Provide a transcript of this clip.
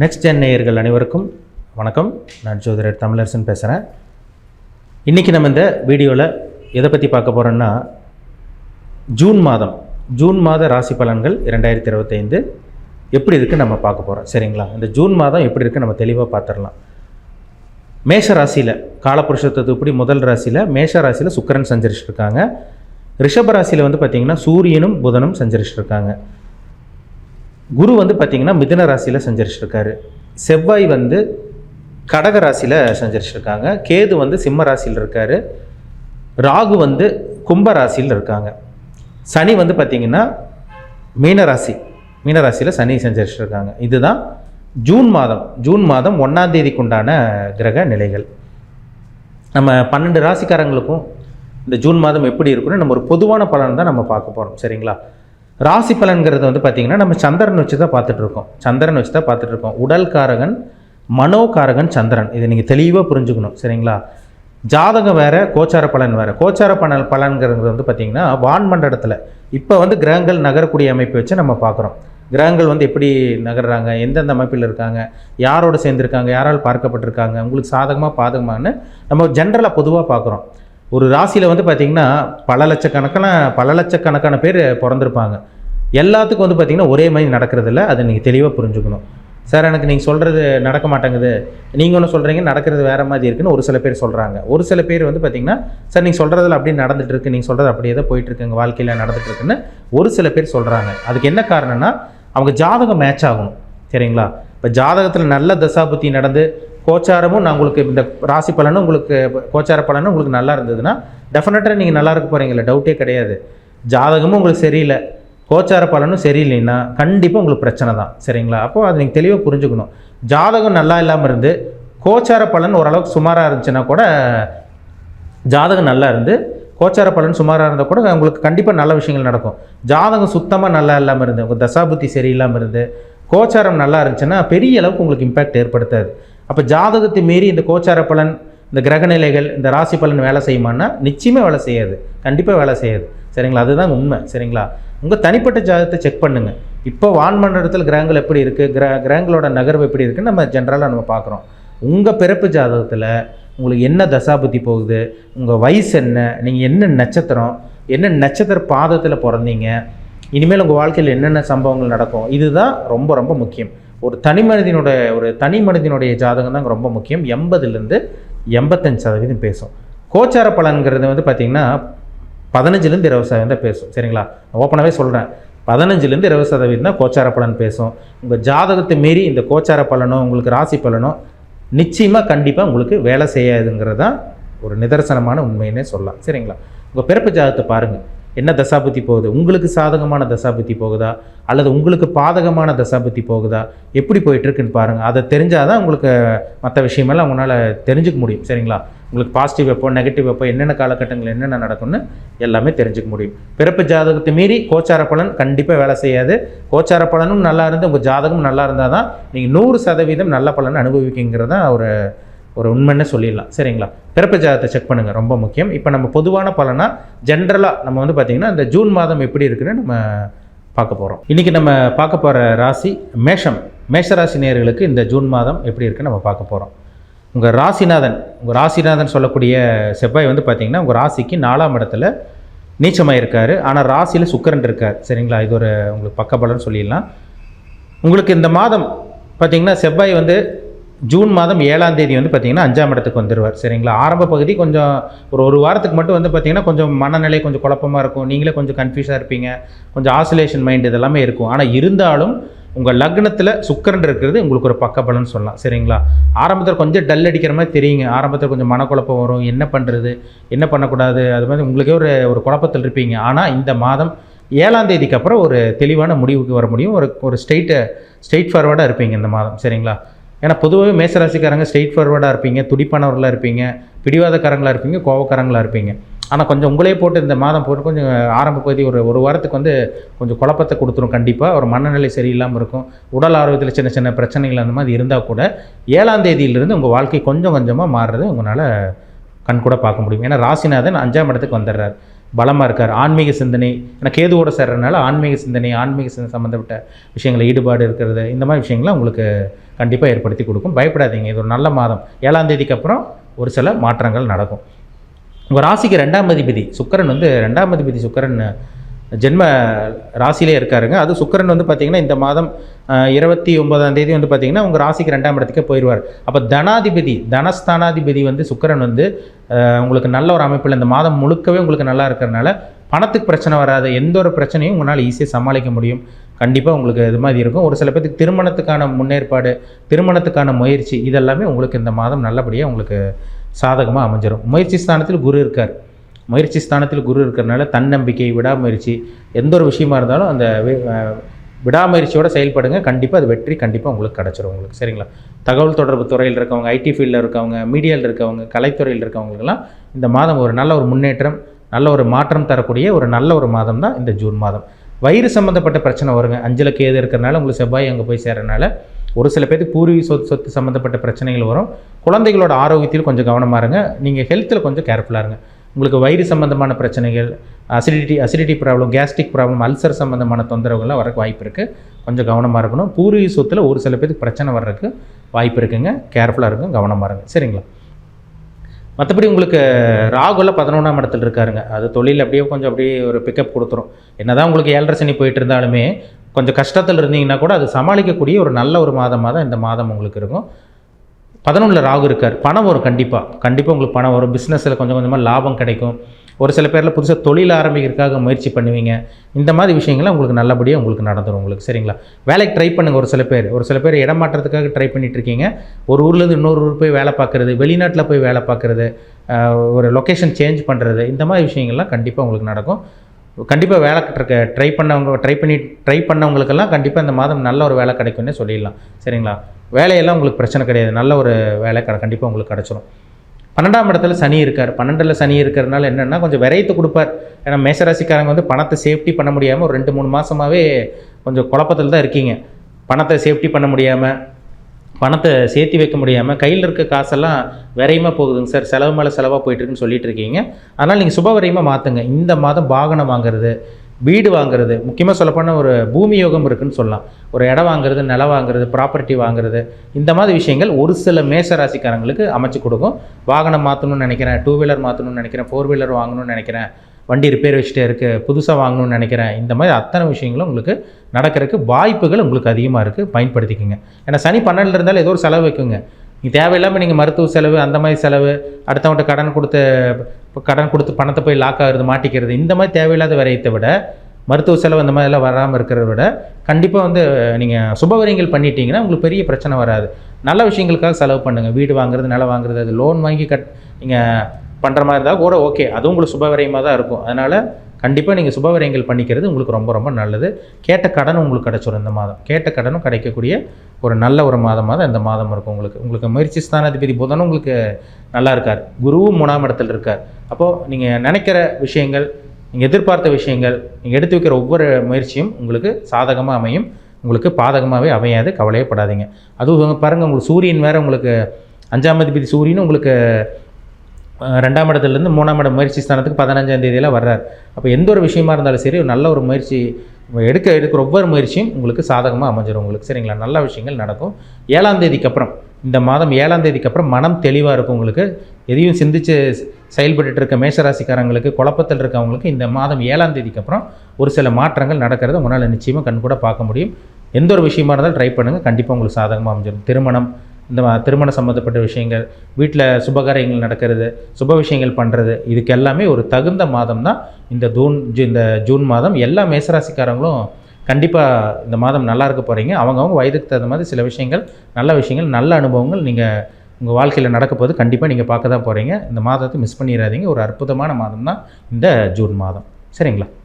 Next gen நேயர்கள் அனைவருக்கும் வணக்கம். நான் ஜோதிடர் தமிழரசன் பேசுகிறேன் இன்றைக்கி நம்ம இந்த வீடியோவில் எதை பற்றி பார்க்க போகிறோன்னா ஜூன் மாதம் ஜூன் மாத ராசி பலன்கள் இரண்டாயிரத்தி இருபத்தைந்து எப்படி இருக்குன்னு நம்ம பார்க்க போகிறோம் சரிங்களா? இந்த ஜூன் மாதம் எப்படி இருக்குது நம்ம தெளிவாக பார்த்துடலாம். மேஷ ராசியில் காலபுருஷத்துவப்படி முதல் ராசியில் மேஷ ராசியில் சுக்கிரன் சஞ்சரிச்சிருக்காங்க. ரிஷப ராசியில் வந்து பார்த்திங்கன்னா சூரியனும் புதனும் சஞ்சரிச்சிருக்காங்க. இருக்காங்க குரு வந்து பார்த்திங்கன்னா மிதன ராசியில் சஞ்சரிச்சிருக்காரு. செவ்வாய் வந்து கடக ராசியில் சஞ்சரிச்சிருக்காங்க. கேது வந்து சிம்ம ராசியில் இருக்கார். ராகு வந்து கும்ப ராசியில் இருக்காங்க. சனி வந்து பார்த்திங்கன்னா மீனராசி மீனராசியில் சனி சஞ்சரிச்சிருக்காங்க. இதுதான் ஜூன் மாதம் ஜூன் மாதம் ஒன்றாம் உண்டான கிரக நிலைகள். நம்ம பன்னெண்டு ராசிக்காரங்களுக்கும் இந்த ஜூன் மாதம் எப்படி இருக்குன்னு நம்ம ஒரு பொதுவான பலன் தான் நம்ம பார்க்க போகிறோம் சரிங்களா? ராசி பலன்கிறது வந்து பார்த்திங்கன்னா நம்ம சந்திரன் வச்சு தான் பார்த்துட்ருக்கோம் சந்திரன் வச்சு தான் பார்த்துட்ருக்கோம் உடல் காரகன் மனோகாரகன் சந்திரன். இதை நீங்கள் தெளிவாக புரிஞ்சுக்கணும். சரிங்களா? ஜாதகம் வேறு கோச்சார பலன் வேறு. கோச்சார பலன் பலன்கிறது வந்து பார்த்திங்கன்னா வான்மண்டலத்தில் இப்போ வந்து கிரகங்கள் நகரக்கூடிய அமைப்பு வச்சு நம்ம பார்க்குறோம். கிரகங்கள் வந்து எப்படி நகர்றாங்க? எந்தெந்த அமைப்பில் இருக்காங்க? யாரோட சேர்ந்துருக்காங்க? யாரால் பார்க்கப்பட்டிருக்காங்க? உங்களுக்கு சாதகமாக பாதகமானு நம்ம ஜென்ரலாக பொதுவாக பார்க்குறோம். ஒரு ராசியில் வந்து பார்த்திங்கன்னா பல லட்சக்கணக்கான பல லட்சக்கணக்கான பேர் பிறந்திருப்பாங்க. எல்லாத்துக்கும் வந்து பார்த்திங்கன்னா ஒரே மாதிரி நடக்கிறதில்ல. அதை நீங்கள் தெளிவாக புரிஞ்சுக்கணும். சார் எனக்கு நீங்கள் சொல்கிறது நடக்க மாட்டேங்குது. நீங்கள் ஒன்று சொல்கிறீங்க நடக்கிறது வேறு மாதிரி இருக்குன்னு ஒரு சில பேர் சொல்கிறாங்க ஒரு சில பேர் வந்து பார்த்திங்கன்னா சார் நீங்கள் சொல்கிறதில் அப்படியே நடந்துட்டு இருக்கு. நீங்கள் சொல்கிறது அப்படியே தான் போயிட்டுருக்கு எங்கள் வாழ்க்கையில் நடந்துட்டு இருக்குன்னு ஒரு சில பேர் சொல்கிறாங்க அதுக்கு என்ன காரணம்னா அவங்க ஜாதகம் மேட்ச் ஆகணும். சரிங்களா? இப்போ ஜாதகத்தில் நல்ல தசாபுத்தி நடந்து கோச்சாரமும் நான் உங்களுக்கு இந்த ராசி பலனும் உங்களுக்கு கோச்சார பலனும் உங்களுக்கு நல்லா இருந்ததுன்னா டெஃபினட்டாக நீங்கள் நல்லா இருக்க போகிறீங்களா டவுட்டே கிடையாது. ஜாதகமும் உங்களுக்கு சரியில்லை. கோச்சார பலனும் சரியில்லைன்னா கண்டிப்பாக உங்களுக்கு பிரச்சனை தான். சரிங்களா? அப்போது அதை நீங்கள் தெளிவாக புரிஞ்சுக்கணும். ஜாதகம் நல்லா இல்லாமல் இருந்து கோச்சார பலன் ஓரளவுக்கு சுமாராக இருந்துச்சுன்னா கூட ஜாதகம் நல்லா இருந்து கோச்சார பலன் சுமாராக இருந்தால் கூட உங்களுக்கு கண்டிப்பாக நல்ல விஷயங்கள் நடக்கும். ஜாதகம் சுத்தமாக நல்லா இல்லாமல் இருந்து உங்கள் தசாபுத்தி சரியில்லாமல் இருந்து கோச்சாரம் நல்லா இருந்துச்சுன்னா பெரிய அளவுக்கு உங்களுக்கு இம்பேக்ட் ஏற்படுத்தாது. அப்போ ஜாதகத்தை மீறி இந்த கோச்சார பலன் இந்த கிரகநிலைகள் இந்த ராசி பலன் வேலை செய்யுமான்னா நிச்சயமே வேலை செய்யாது. கண்டிப்பாக வேலை செய்யாது. சரிங்களா? அதுதான் உண்மை. சரிங்களா? உங்கள் தனிப்பட்ட ஜாதகத்தை செக் பண்ணுங்கள் இப்போ வான்மண்டலத்தில் கிரகங்கள் எப்படி இருக்குது கிர கிரகங்களோட நகர்வு எப்படி இருக்குன்னு நம்ம ஜென்ரலாக நம்ம பார்க்குறோம். உங்கள் பிறப்பு ஜாதகத்தில் உங்களுக்கு என்ன தசாபுத்தி போகுது? உங்கள் வயசு என்ன? நீங்கள் என்ன நட்சத்திரம்? என்ன நட்சத்திர பாதத்தில் பிறந்தீங்க? இனிமேல் உங்கள் வாழ்க்கையில் என்னென்ன சம்பவங்கள் நடக்கும்? இதுதான் ரொம்ப ரொம்ப முக்கியம். ஒரு தனி மனிதனுடைய ஒரு தனி மனிதனுடைய ஜாதகம் தான் ரொம்ப முக்கியம். எண்பதுலேருந்து எண்பத்தஞ்சு சதவீதம் பேசும். கோச்சார பலன்கிறது வந்து பார்த்திங்கன்னா பதினஞ்சுலேருந்து இருபது சதவீதம் தான் பேசும். சரிங்களா? ஓப்பனாகவே சொல்கிறேன் பதினஞ்சுலேருந்து இருபது சதவீதம் தான் கோச்சார பலன் பேசும். உங்கள் ஜாதகத்தை மீறி இந்த கோச்சார பலனோ உங்களுக்கு ராசி பலனோ நிச்சயமாக கண்டிப்பாக உங்களுக்கு வேலை செய்யாதுங்கிறது தான் ஒரு நிதர்சனமான உண்மைன்னே சொல்லலாம். சரிங்களா? உங்கள் பிறப்பு ஜாதகத்தை பாருங்கள் என்ன தசாபுத்தி போகுது? உங்களுக்கு சாதகமான தசாபுத்தி போகுதா? அல்லது உங்களுக்கு பாதகமான தசாபுத்தி போகுதா? எப்படி போயிட்டுருக்குன்னு பாருங்கள் அதை தெரிஞ்சால் தான் உங்களுக்கு மற்ற விஷயமெல்லாம் உங்களால் தெரிஞ்சுக்க முடியும். சரிங்களா? உங்களுக்கு பாசிட்டிவ் எப்போ நெகட்டிவ் எப்போ என்னென்ன காலகட்டங்கள் என்னென்ன நடக்கும்னு எல்லாமே தெரிஞ்சுக்க முடியும். பிறப்பு ஜாதகத்தை மீறி கோச்சார பலன் கண்டிப்பாக வேலை செய்யாது. கோச்சார பலனும் நல்லா இருந்து உங்கள் ஜாதகம் நல்லா இருந்தால் தான் நீங்கள் நூறு சதவீதம் நல்ல பலன் அனுபவிக்கிங்கிறது தான் ஒரு ஒரு உண்மைன்னு சொல்லிடலாம். சரிங்களா? பிறப்பு ஜாதகத்தை செக் பண்ணுங்கள் ரொம்ப முக்கியம். இப்போ நம்ம பொதுவான பலனாக ஜென்ரலாக நம்ம வந்து பார்த்திங்கன்னா இந்த ஜூன் மாதம் எப்படி இருக்குன்னு நம்ம பார்க்க போகிறோம் இன்றைக்கி நம்ம பார்க்க போகிற ராசி மேஷம். மேஷராசி நேர்களுக்கு இந்த ஜூன் மாதம் எப்படி இருக்குன்னு நம்ம பார்க்க போகிறோம் உங்கள் ராசிநாதன் உங்கள் ராசிநாதன் சொல்லக்கூடிய செவ்வாய் வந்து பார்த்திங்கன்னா உங்கள் ராசிக்கு நாலாம் இடத்துல நீச்சமாக இருக்கார் ஆனால் ராசியில் சுக்கரன் இருக்கார். சரிங்களா? இது ஒரு உங்களுக்கு பக்கபலன்னு சொல்லிடலாம். உங்களுக்கு இந்த மாதம் பார்த்திங்கன்னா செவ்வாய் வந்து ஜூன் மாதம் ஏழாம் தேதி வந்து பார்த்திங்கன்னா அஞ்சாம் இடத்துக்கு வந்துடுவார் சரிங்களா? ஆரம்ப பகுதி கொஞ்சம் ஒரு ஒரு வாரத்துக்கு மட்டும் வந்து பார்த்திங்கன்னா கொஞ்சம் மனநிலை கொஞ்சம் குழப்பமாக இருக்கும். நீங்களே கொஞ்சம் கன்ஃபியூஸாக இருப்பீங்க. கொஞ்சம் ஆசிலேஷன் மைண்ட் இதெல்லாமே இருக்கும். ஆனால் இருந்தாலும் உங்கள் லக்னத்தில் சுக்கரன் இருக்கிறது உங்களுக்கு ஒரு பக்கபலன்னு சொல்லலாம். சரிங்களா? ஆரம்பத்தில் கொஞ்சம் டல் அடிக்கிற மாதிரி தெரியுங்க. ஆரம்பத்தில் கொஞ்சம் மனக்குழப்பம் வரும். என்ன பண்ணுறது என்ன பண்ணக்கூடாது? அது மாதிரி உங்களுக்கே ஒரு ஒரு குழப்பத்தில் இருப்பீங்க. ஆனால் இந்த மாதம் ஏழாம் தேதிக்கு அப்புறம் ஒரு தெளிவான முடிவுக்கு வர முடியும். ஒரு ஒரு ஸ்ட்ரெயிட்டு ஸ்ட்ரெயிட் ஃபார்வர்டாக இருப்பீங்க இந்த மாதம். சரிங்களா? ஏன்னா பொதுவாகவே மேசராசிக்காரங்க ஸ்ட்ரெயிட் ஃபார்வர்டாக இருப்பீங்க துடிப்பானவர்களாக இருப்பீங்க பிடிவாதக்காரங்களாக இருப்பீங்க கோவக்காரங்களாக இருப்பீங்க. ஆனால் கொஞ்சம் உங்களே போட்டு இந்த மாதம் போட்டு கொஞ்சம் ஆரம்ப பகுதி ஒரு ஒரு வாரத்துக்கு வந்து கொஞ்சம் குழப்பத்தை கொடுத்துரும் கண்டிப்பாக ஒரு மனநிலை சரியில்லாமல் இருக்கும். உடல் ஆரோக்கியத்தில் சின்ன சின்ன பிரச்சனைகள் அந்த மாதிரி இருந்தால் கூட ஏழாம் தேதியிலிருந்து உங்கள் வாழ்க்கை கொஞ்சம் கொஞ்சமாக மாறுறது உங்களால் கண் கூட பார்க்க முடியும். ஏன்னா ராசிநாதன் அஞ்சாம் இடத்துக்கு வந்துடுறார். பலமாக இருக்கார். ஆன்மீக சிந்தனை ஏன்னா கேதுவோட சேர்றதுனால ஆன்மீக சிந்தனை ஆன்மீக சிந்தனை சம்மந்தப்பட்ட விஷயங்களில் ஈடுபாடு இருக்கிறது இந்த மாதிரி விஷயங்கள்லாம் உங்களுக்கு கண்டிப்பாக ஏற்படுத்தி கொடுக்கும். பயப்படாதீங்க. இது ஒரு நல்ல மாதம். ஏழாம் தேதிக்கு அப்புறம் ஒரு சில மாற்றங்கள் நடக்கும். உங்கள் ராசிக்கு ரெண்டாம் அதிபதி சுக்கரன் வந்து ரெண்டாம் அதிபதி சுக்கிரன் ஜென்ம ராசியிலே இருக்காருங்க. அது சுக்கரன் வந்து பார்த்திங்கன்னா இந்த மாதம் இருபத்தி ஒன்பதாம் தேதி வந்து பார்த்திங்கன்னா உங்கள் ராசிக்கு ரெண்டாம் இடத்துக்கே போயிடுவார் அப்போ தனாதிபதி தனஸ்தானாதிபதி வந்து சுக்கரன் வந்து உங்களுக்கு நல்ல ஒரு அமைப்பில் இந்த மாதம் முழுக்கவே உங்களுக்கு நல்லா இருக்கிறனால பணத்துக்கு பிரச்சனை வராது. எந்த ஒரு பிரச்சனையும் உங்களால் ஈஸியாக சமாளிக்க முடியும். கண்டிப்பாக உங்களுக்கு இது மாதிரி இருக்கும். ஒரு சில பேருக்கு திருமணத்துக்கான முன்னேற்பாடு திருமணத்துக்கான முயற்சி இதெல்லாமே உங்களுக்கு இந்த மாதம் நல்லபடியாக உங்களுக்கு சாதகமாக அமைஞ்சிரும். முயற்சி ஸ்தானத்தில் குரு இருக்கார். முயற்சி ஸ்தானத்தில் குரு இருக்கிறனால தன்னம்பிக்கை விடாமுயற்சி எந்த ஒரு விஷயமா இருந்தாலும் அந்த விடாமுயற்சியோடு செயல்படுங்க. கண்டிப்பாக அது வெற்றி கண்டிப்பாக உங்களுக்கு கிடச்சிரும் உங்களுக்கு. சரிங்களா? தகவல் தொடர்பு துறையில் இருக்கவங்க ஐடி ஃபீல்டில் இருக்கவங்க மீடியாவில் இருக்கவங்க கலைத்துறையில் இருக்கவங்களுக்கெல்லாம் இந்த மாதம் ஒரு நல்ல ஒரு முன்னேற்றம் நல்ல ஒரு மாற்றம் தரக்கூடிய ஒரு நல்ல ஒரு மாதம் தான் இந்த ஜூன் மாதம். வயிறு சம்மந்தப்பட்ட பிரச்சனை வருங்க. அஞ்சல கேது இருக்கிறனால உங்களுக்கு செவ்வாய் அங்கே போய் சேரனால ஒரு சில பேருக்கு பூர்வீக சொத்து சொத்து சம்மந்தப்பட்ட பிரச்சனைகள் வரும். குழந்தைகளோட ஆரோக்கியத்தில் கொஞ்சம் கவனமாக இருங்க. நீங்கள் ஹெல்த்தில் கொஞ்சம் கேர்ஃபுல்லாக இருங்க. உங்களுக்கு வயிறு சம்மந்தமான பிரச்சனைகள் acidity acidity problem gastric problem ulcer சம்மந்தமான தொந்தரவுகள்லாம் வரக்கு வாய்ப்பு இருக்குது கொஞ்சம் கவனமாக இருக்கணும். பூர்வீக சொத்தில் ஒரு சில பேருக்கு பிரச்சனை வர்றதுக்கு வாய்ப்பு இருக்குங்க. கேர்ஃபுல்லாக இருக்கும் கவனமாக இருங்க. சரிங்களா? மற்றபடி உங்களுக்கு ராகுல பதினொன்றாம் இடத்துல இருக்காருங்க. அது தொழில் அப்படியே கொஞ்சம் அப்படியே ஒரு பிக்கப் கொடுத்துரும். என்னதான் உங்களுக்கு ஏழரை சனி போயிட்டு இருந்தாலுமே கொஞ்சம் கஷ்டத்தில் இருந்தீங்கன்னா கூட அது சமாளிக்கக்கூடிய ஒரு நல்ல ஒரு மாதமாக தான் இந்த மாதம் உங்களுக்கு இருக்கும். பதினொன்றில் ராகு இருக்கார். பணம் வரும் கண்டிப்பாக கண்டிப்பாக உங்களுக்கு பணம் வரும். பிஸ்னஸில் கொஞ்சம் கொஞ்சமாக லாபம் கிடைக்கும். ஒரு சில பேரில் புதுசாக தொழில் ஆரம்பிக்கிறதுக்காக முயற்சி பண்ணுவீங்க. இந்த மாதிரி விஷயங்கள்லாம் உங்களுக்கு நல்லபடியாக உங்களுக்கு நடந்துடும் உங்களுக்கு சரிங்களா? வேலைக்கு ட்ரை பண்ணுங்கள் ஒரு சில பேர். ஒரு சில பேர் இடம் மாற்றத்துக்காக ட்ரை பண்ணிட்டு இருக்கீங்க. ஒரு ஊர்லேருந்து இன்னொரு ஊர் போய் வேலை பார்க்குறது வெளிநாட்டில் போய் வேலை பார்க்குறது ஒரு லொக்கேஷன் சேஞ்ச் பண்ணுறது இந்த மாதிரி விஷயங்கள்லாம் கண்டிப்பாக உங்களுக்கு நடக்கும். கண்டிப்பாக வேலை இருக்க ட்ரை பண்ணவங்க ட்ரை பண்ணி ட்ரை பண்ணவங்களுக்கெல்லாம் கண்டிப்பாக இந்த மாதம் நல்ல ஒரு வேலை கிடைக்கும்னே சொல்லிடலாம் சரிங்களா? வேலையெல்லாம் உங்களுக்கு பிரச்சனை கிடையாது. நல்ல ஒரு வேலை கண்டிப்பாக உங்களுக்கு கிடச்சிரும். பன்னெண்டாம் இடத்துல சனி இருக்கார். பன்னெண்டில் சனி இருக்கிறதுனால என்னென்னா கொஞ்சம் விரயத்தை கொடுப்பார். ஏன்னா மேசராசிக்காரங்க வந்து பணத்தை சேஃப்டி பண்ண முடியாமல் ஒரு ரெண்டு மூணு மாதமாகவே கொஞ்சம் குழப்பத்தில் தான் இருக்கீங்க. பணத்தை சேஃப்டி பண்ண முடியாமல் பணத்தை சேர்த்து வைக்க முடியாமல் கையில் இருக்க காசெல்லாம் விரையமாக போகுதுங்க சார். செலவு மேலே செலவாக போயிட்டுருக்குன்னு சொல்லிட்டு இருக்கீங்க. அதனால் நீங்கள் சுப விரயமாக மாற்றுங்க இந்த மாதம் வாகனம் வாங்குறது வீடு வாங்குறது முக்கியமாக சொல்லப்போனால் ஒரு பூமி யோகம் இருக்குன்னு சொல்லலாம். ஒரு இடம் வாங்குறது நிலம் வாங்குறது ப்ராப்பர்ட்டி வாங்குறது இந்த மாதிரி விஷயங்கள் ஒரு சில மேச ராசிக்காரங்களுக்கு அமைச்சு கொடுக்கும். வாகனம் மாற்றணும்னு நினைக்கிறேன் டூ வீலர் மாற்றணும்னு நினைக்கிறேன் ஃபோர் வீலர் வாங்கணும்னு நினைக்கிறேன் வண்டி ரிப்பேர் வச்சுட்டே இருக்குது புதுசாக வாங்கணும்னு நினைக்கிறேன் இந்த மாதிரி அத்தனை விஷயங்களும் உங்களுக்கு நடக்கிறதுக்கு வாய்ப்புகள் உங்களுக்கு அதிகமாக இருக்குது பயன்படுத்திக்கோங்க. ஏன்னா சனி பன்னெண்டில் இருந்தாலும் ஏதோ ஒரு செலவு வைக்குங்க. நீங்கள் தேவையில்லாமல் நீங்கள் மருத்துவ செலவு அந்த மாதிரி செலவு அடுத்தவங்கள்ட்ட கடன் கொடுத்து இப்போ கடன் கொடுத்து பணத்தை போய் லாக் ஆகுறது மாட்டிக்கிறது இந்த மாதிரி தேவையில்லாத விரயத்தை விட மருத்துவ செலவு அந்த மாதிரிலாம் வராமல் இருக்கிறத விட கண்டிப்பாக வந்து நீங்கள் சுபவரியங்கள் பண்ணிட்டீங்கன்னா உங்களுக்கு பெரிய பிரச்சனை வராது. நல்ல விஷயங்களுக்காக செலவு பண்ணுங்கள் வீடு வாங்குறது நிலம் வாங்குறது அது லோன் வாங்கி கட் நீங்கள் பண்ணுற மாதிரி இருந்தால் கூட ஓகே அதுவும் உங்களுக்கு சுபவரியமாக தான் இருக்கும். அதனால் கண்டிப்பாக நீங்கள் சுபவரியங்கள் பண்ணிக்கிறது உங்களுக்கு ரொம்ப ரொம்ப நல்லது. கேட்ட கடன் உங்களுக்கு கிடைச்சிரும் இந்த மாதம். கேட்ட கடனும் கிடைக்கக்கூடிய ஒரு நல்ல ஒரு மாதமாக தான் இந்த மாதம் இருக்கும் உங்களுக்கு. உங்களுக்கு முயற்சி ஸ்தானாதிபதி புதனும் உங்களுக்கு நல்லா இருக்கார். குருவும் மூணாம் இடத்துல இருக்கார். அப்போது நீங்கள் நினைக்கிற விஷயங்கள் நீங்கள் எதிர்பார்த்த விஷயங்கள் நீங்கள் எடுத்து வைக்கிற ஒவ்வொரு முயற்சியும் உங்களுக்கு சாதகமாக அமையும். உங்களுக்கு பாதகமாகவே அமையாது. கவலையப்படாதீங்க அதுவும் பாருங்கள் உங்களுக்கு சூரியன் வேறு உங்களுக்கு அஞ்சாம் அதிபதி சூரியனும் உங்களுக்கு ரெண்டாம் இடத்துலேருந்து மூணாம் இடம் முயற்சி ஸ்தானத்துக்கு பதினஞ்சாம் தேதியில் வர்றார். அப்போ எந்த ஒரு விஷயமா இருந்தாலும் சரி ஒரு நல்ல ஒரு முயற்சி எடுக்க எடுக்கிற ஒவ்வொரு முயற்சியும் உங்களுக்கு சாதகமாக அமைஞ்சிடும் உங்களுக்கு. சரிங்களா? நல்ல விஷயங்கள் நடக்கும். ஏழாம் தேதிக்கு அப்புறம் இந்த மாதம் ஏழாம் தேதிக்கு அப்புறம் மனம் தெளிவாக இருக்கும் உங்களுக்கு. எதையும் சிந்திச்சு செயல்பட்டு இருக்க மேஷராசிக்காரங்களுக்கு குழப்பத்தில் இருக்கவங்களுக்கு இந்த மாதம் ஏழாம் தேதிக்கு அப்புறம் ஒரு சில மாற்றங்கள் நடக்கிறது உங்களால் நிச்சயமாக கண் கூட பார்க்க முடியும். எந்த ஒரு விஷயமா இருந்தாலும் ட்ரை பண்ணுங்கள் கண்டிப்பாக உங்களுக்கு சாதகமாக அமைஞ்சிடும் திருமணம் இந்த மா- திருமணம் சம்மந்தப்பட்ட விஷயங்கள் வீட்டில் சுபகாரியங்கள் நடக்கிறது சுப விஷயங்கள் பண்ணுறது இதுக்கு எல்லாமே ஒரு தகுந்த மாதம் தான் இந்த ஜூன் ஜூ- இந்த ஜூன் மாதம் எல்லா மேசராசிக்காரங்களும் கண்டிப்பாக இந்த மாதம் நல்லா இருக்க போகிறீங்க அவங்கவுங்க வயதுக்கு தகுந்த மாதிரி சில விஷயங்கள் நல்ல விஷயங்கள் நல்ல அனுபவங்கள் நீங்கள் உங்கள் வாழ்க்கையில் நடக்கப்போது கண்டிப்பாக நீங்கள் பார்க்க தான் போகிறீங்க இந்த மாதத்தை மிஸ் பண்ணிடாதீங்க ஒரு அற்புதமான மாதம் தான் இந்த ஜூன் மாதம். சரிங்களா?